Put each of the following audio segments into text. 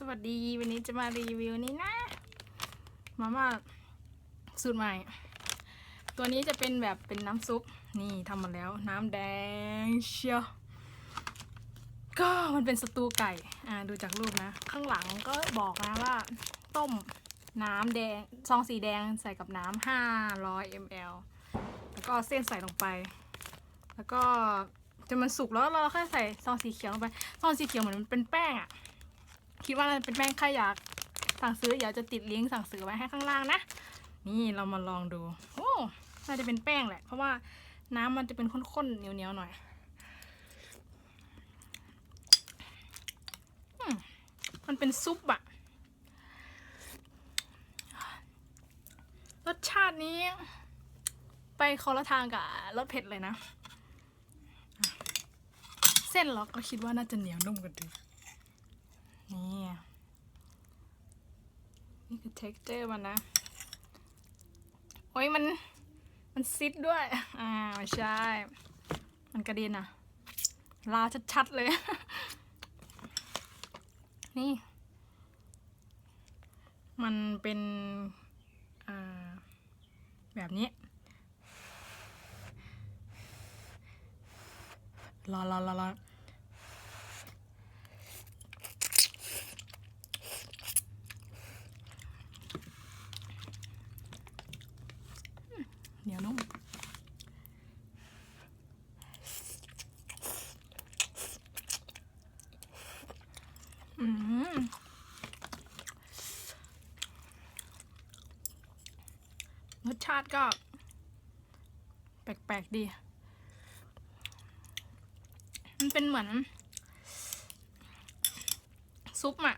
สวัสดีวันนี้จะมารีวิวนี่นะ มาม่าสูตรใหม่ ตัวนี้จะเป็นแบบเป็นน้ำซุป นี่ทำมาแล้ว น้ำแดงเชียว ก็มันเป็นสตูไก่ อ่าดูจากรูปนะ ข้างหลังก็บอกนะว่า ต้มน้ำแดงซองสีแดงใส่กับน้ำห้าร้อยมลแล้วก็เอาเส้นใส่ลงไป แล้วก็จนมันสุกแล้วเราค่อยใส่ซองสีเขียวลงไป ซองสีเขียวเหมือนมันเป็นแป้งอะ คิดว่ามันเป็นแป้งใครอยากสั่งซื้อเดี๋ยวจะติดลิงก์สั่งซื้อไว้ให้ข้างล่างนะ นี่เรามาลองดูโอ้น่าจะเป็นแป้งแหละ เพราะว่าน้ำมันจะเป็นข้นๆเหนียวๆหน่อยมันเป็นซุปอะรสชาตินี้ ไปคนละทางกับรสเผ็ดเลยนะ เส้นเราก็คิดว่าน่าจะเหนียวนุ่มกว่าดู นี่นี่คือ texture มันนะ โอ้ยมัน มันซิดด้วย อ่าไม่ใช่ มันกระเด็นอะลาชัดๆเลย นี่ มันเป็นแบบนี้รอรอรอรอเหนียวนุ่มอืมรส ชาติก็ แปลกๆดี มันเป็นเหมือน ซุปอะ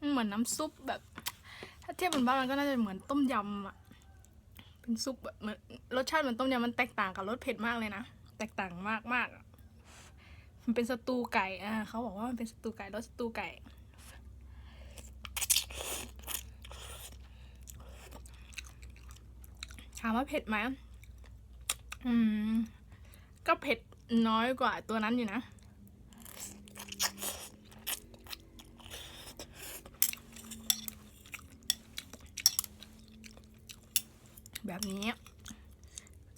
มันเหมือนน้ำซุปแบบ ถ้าเทียบเป็นบ้านมันก็น่าจะเหมือนต้มยำอะเป็นซุปแบบเหมือนรสชาติเหมือนต้มยำมันแตกต่างกับรสเผ็ดมากเลยนะ แตกต่างมากมากๆมันเป็นสตูไก่อะเขาบอกว่ามันเป็นสตูไก่รสสตูไก่ ถามว่าเผ็ดไหมอืม ก็เผ็ดน้อยกว่าตัวนั้นอยู่นะ แบบนี้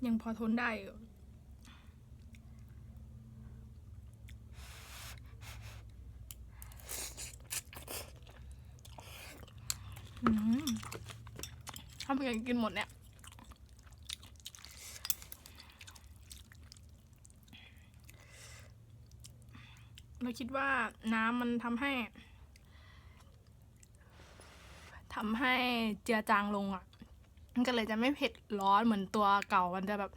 ยังพอทนได้อยู่อืมถ้าเพื่อนกินหมดเนี่ย เราคิดว่าน้ำมันทำให้ทำให้เจือจางลงอะ มันก็เลยจะไม่เผ็ดร้อนเหมือนตัวเก่ามันจะแบบ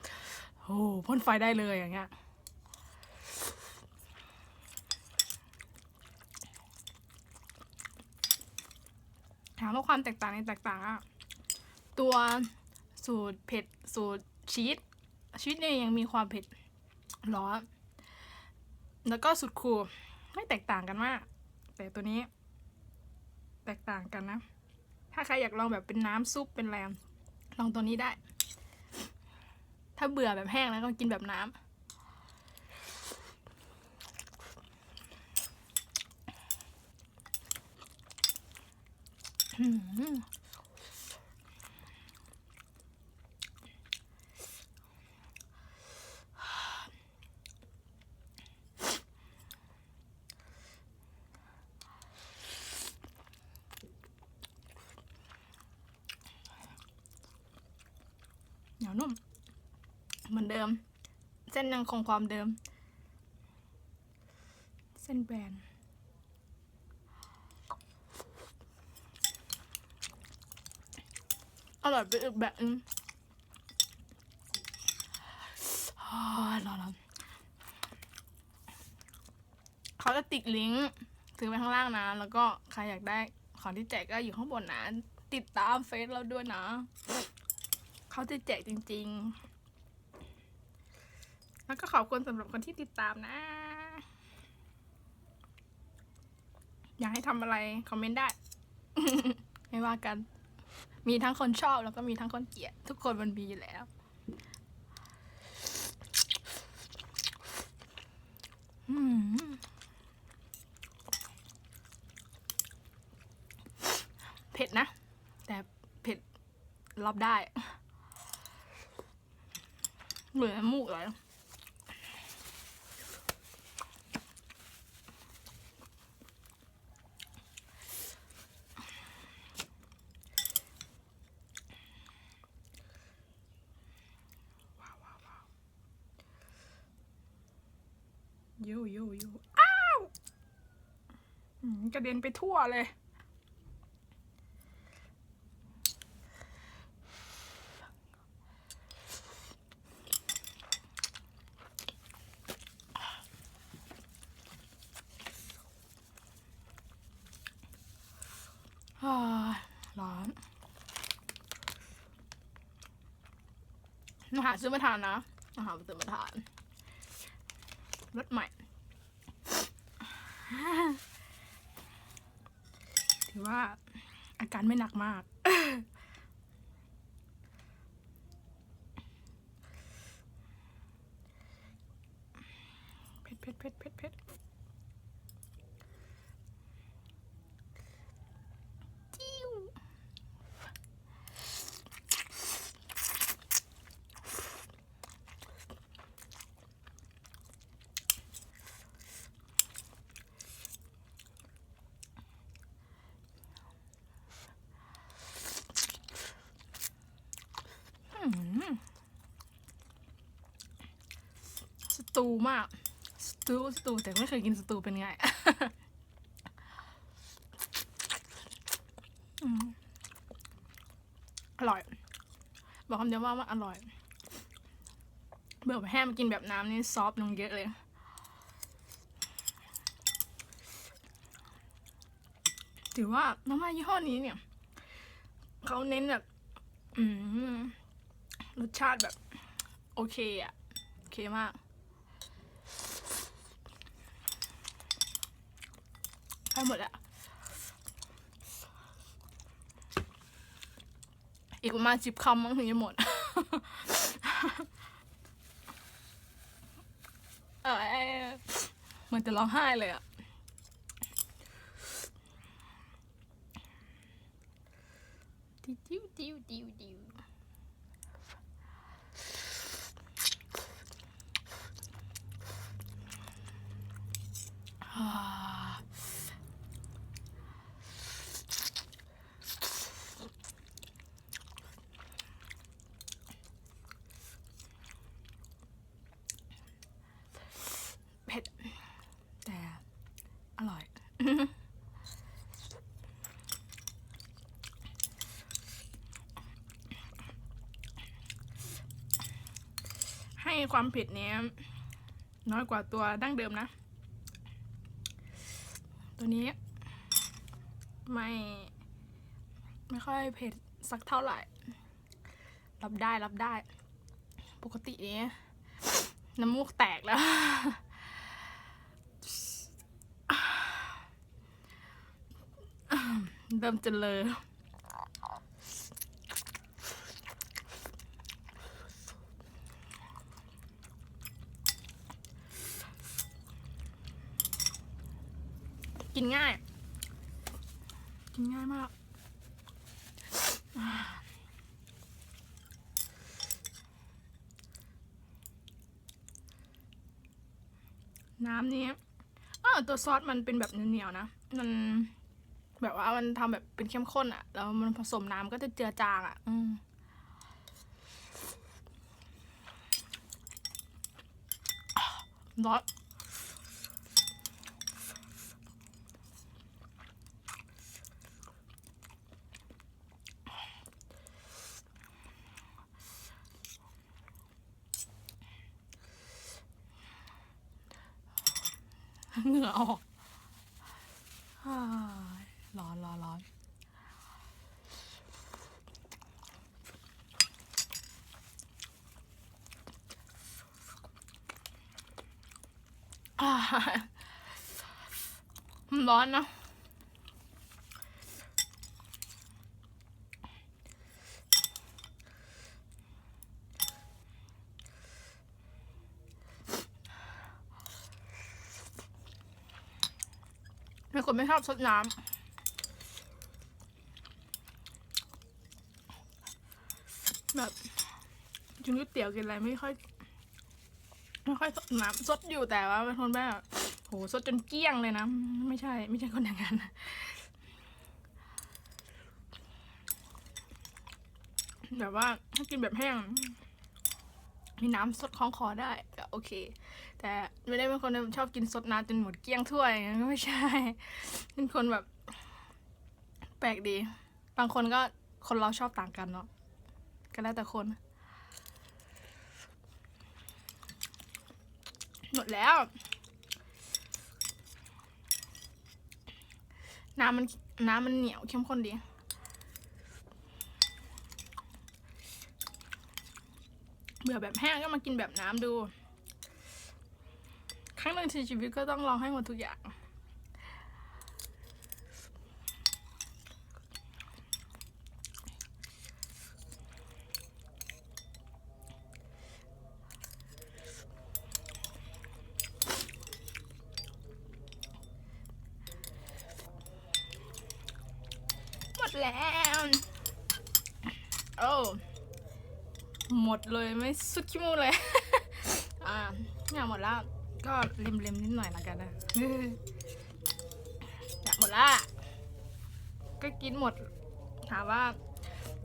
โอ้พ่นไฟได้เลยอย่างเงี้ยถามว่าความแตกต่างในแตกต่างอะ ตัวสูตรเผ็ดสูตรชีสชีสเนี่ยยังมีความเผ็ดร้อน แล้วก็สุดคูลไม่แตกต่างกันมาก แต่ตัวนี้ แตกต่างกันนะ ถ้าใครอยากลองแบบเป็นน้ำซุปเป็นแรมลองตัวนี้ได้ ถ้าเบื่อแบบแห้งแล้วก็กินแบบน้ำอืม เหนียวนุ่ม เหมือนเดิม เส้นยังคงความเดิม เส้นแบนอร่อยไปอีกแบบนึงอร้อนๆเขาจะติดลิงก์ถือไว้ข้างล่างนะ แล้วก็ใครอยากได้ของที่แจกก็อยู่ข้างบนนะ ติดตามเฟซเราด้วยนะ เขาจะแจกจริง ๆ แล้วก็ขอบคุณสำหรับคนที่ติดตามนะ อยากให้ทำอะไร คอมเมนต์ได้ ไม่ว่ากัน มีทั้งคนชอบแล้วก็มีทั้งคนเกลียด ทุกคนมันมีอยู่แล้วอืมผ็ดนะ แต่เผ็ดรับได้ เหมือนน้ำมูกเลยโยโยโยอ้าวอืมกระเด็นไปทั่วเลย อ่าร้อน มาหาซื้อมาทานนะมาหาซื้อมาทานรถใหม่ ถือว่าอาการไม่หนักมาก เผ็ดเผ็ดเผ็ดเผ็ดเผ็ด ตูมาก สตูสตูแต่ไม่เคยกินสตูเป็นไงอร่อย บอกคำเดียวว่ามันอร่อย เบื่อแห้มากินแบบน้ำนี่ซอฟลงเยอะเลย ถือว่าน้ำมันยี่ห้อนี้เนี่ย เขาเน้นแบบรสชาติแบบ โอเคอะโอเคมาก ใกล้หมดแล้วอีกประมาณสิบคำมั้งถึงจะหมด เออเหมือนจะร้องไห้เลยอะดิวดิวดิวดิวดิวอ่า เผ็ด แต่อร่อย ให้ความเผ็ดเนี้ยน้อยกว่าตัวดั้งเดิมนะ ตัวนี้ ไม่ ไม่ค่อยเผ็ดสักเท่าไหร่ รับได้รับได้ ปกตินี้น้ำมูกแตกแล้ว เริ่มจะเลอ กินง่าย กินง่ายมาก น้ำนี้เออตัวซอสมันเป็นแบบเหนียวๆนะ มันแบบว่ามันทำแบบเป็นเข้มข้นอะแล้วมันผสมน้ำก็จะเจือจางอะอืมร้อน เหงื่อออกร้อนร้อนร้อนอ่ามันร้อนนะ เป็นคนไม่ชอบซดน้ำแบบกินก๋วยเตี๋ยวกินอะไรไม่ค่อยไม่ค่อยซดน้ำซดอยู่แต่ว่าเป็นคนแบบโหซดจนเกลี้ยงเลยนะ ไม่ใช่ ไม่ใช่คนอย่างนั้นแต่ว่าถ้ากินแบบแห้ง มีน้ำซดคล้องคอได้ก็โอเค แต่ไม่ได้เป็นคนชอบกินซดน้ำจนหมดเกลี้ยงถ้วยอย่างนั้นก็ไม่ใช่ เป็นคนแบบ แปลกดี บางคนก็คนเราชอบต่างกันเนาะก็แล้วแต่คน หมดแล้ว น้ำมันน้ำมันเหนียวเข้มข้นดี บื่อแบบแห้งก็มากินแบบน้ำดู ครั้งหนึ่งในชีวิตก็ต้องลองให้หมดทุกอย่าง หมดแล้ว โอ้ หมดเลยไม่สุดขี้มูเลย อ่าเนี่ยหมดแล้ว ก็เล็มๆนิดหน่อยละกันนะอยากหมดละก็กินหมด ถามว่า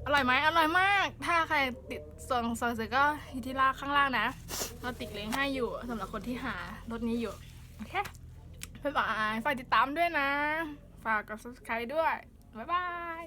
อร่อยไหมอร่อยมาก ถ้าใครติดส่งส่งเสร็จก็อยู่ที่ล่างข้างล่างนะเราติดเล้งให้อยู่สำหรับคนที่หารถนี้อยู่ โอเคบ๊ายบายฝากติดตามด้วยนะ ฝากกด subscribe ด้วย บ๊ายบาย